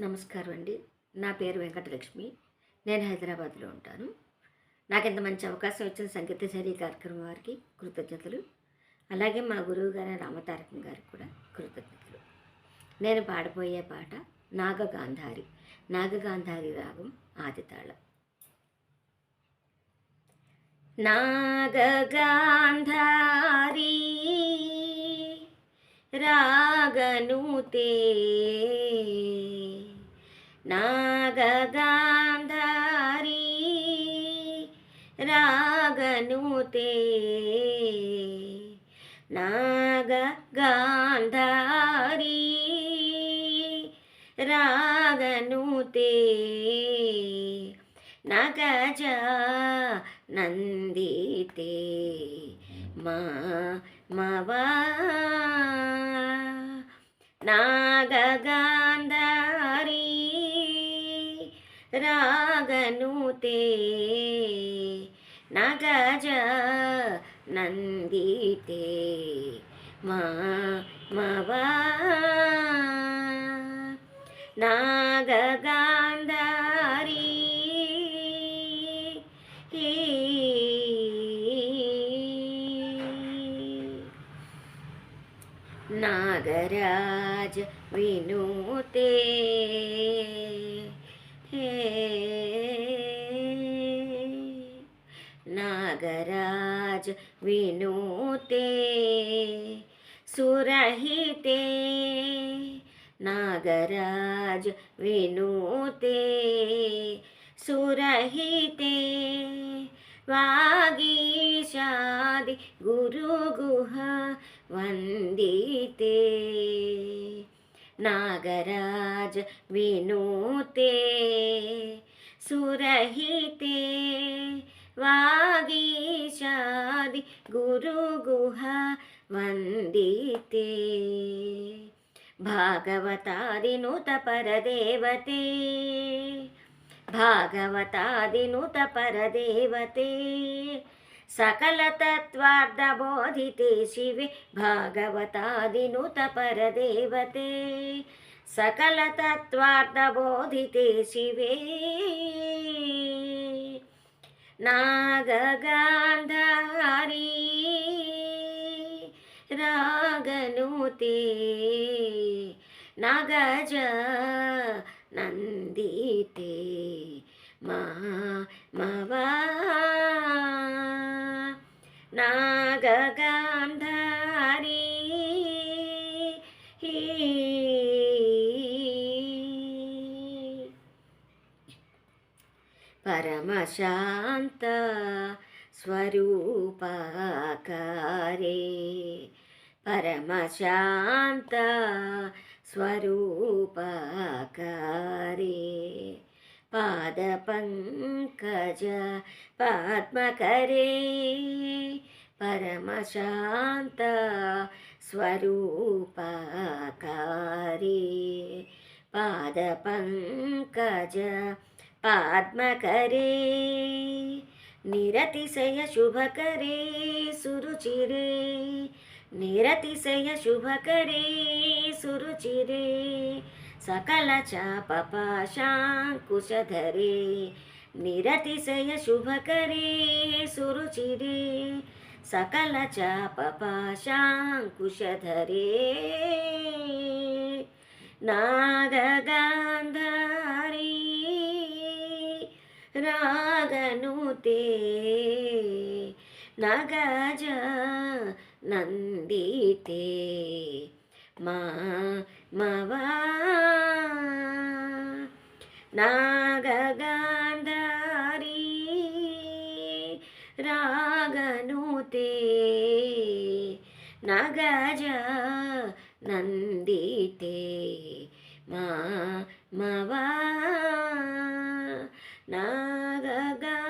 నమస్కారం అండి. నా పేరు వెంకటలక్ష్మి. నేను హైదరాబాద్లో ఉంటాను. నాకు ఇంత మంచి అవకాశం ఇచ్చిన సంగీత శైలి కార్యక్రమం వారికి కృతజ్ఞతలు. అలాగే మా గురువు గారి రామతారకం గారికి కూడా కృతజ్ఞతలు. నేను పాడబోయే పాట నాగగాంధారి నాగగాంధారి రాగం ఆదితాళ. నాగగాంధారి రాగనుతే నాగగాంధారి రాగనుతే నాగగాంధారి రాగనుతే నగజ నందితే మా మవా నా రాగనుతే నగజ నందితే మా మవా నాగగాంధారీ నాగరాజ వినూతే हे नागराज विनोते सुरहिते। नागराज विनोते सुरहिते। वागीशादि गुरुगुह वन्दिते। నాగరాజ్ వినూతే సురహితే వాగీశాది గురుగుహ వందితే. భాగవతాదినుత పరదేవతే భాగవతాదినుత పరదేవతే सकलतत्त्वार्धबोधिते शिवे भागवतादिनुतपरदेवते सकलतत्त्वार्धबोधिते शिवे नागगान्धारी रागनुते नगज नन्दिते मा పరమశాంత స్వరూపాకారే. పరమశాంత స్వరూపాకారే. పాదపంకజ పద్మకరే. పరమశాంత స్వరూపాకారే. పాదపంకజ पद्मकरे निरतिशय शुभकरे सुरुचिरे. निरतिशय शुभकरे सुरुचिरे. सकल चापपाशाङ्कुशधरे निरतिशय शुभकरे सुरुचिरे. सकल चापपाशाङ्कुशधरे नागगा ನುಡಿಯುತ್ತೇ ನಗಜ ನಂದಿತೆ ಮಾಮವ ನಾಗಗಾಂಧಾರಿ ರಾಗನುತೆ ನಗಜ ನಂದಿತೆ ಮಾಮವ ನಾಗಗಾ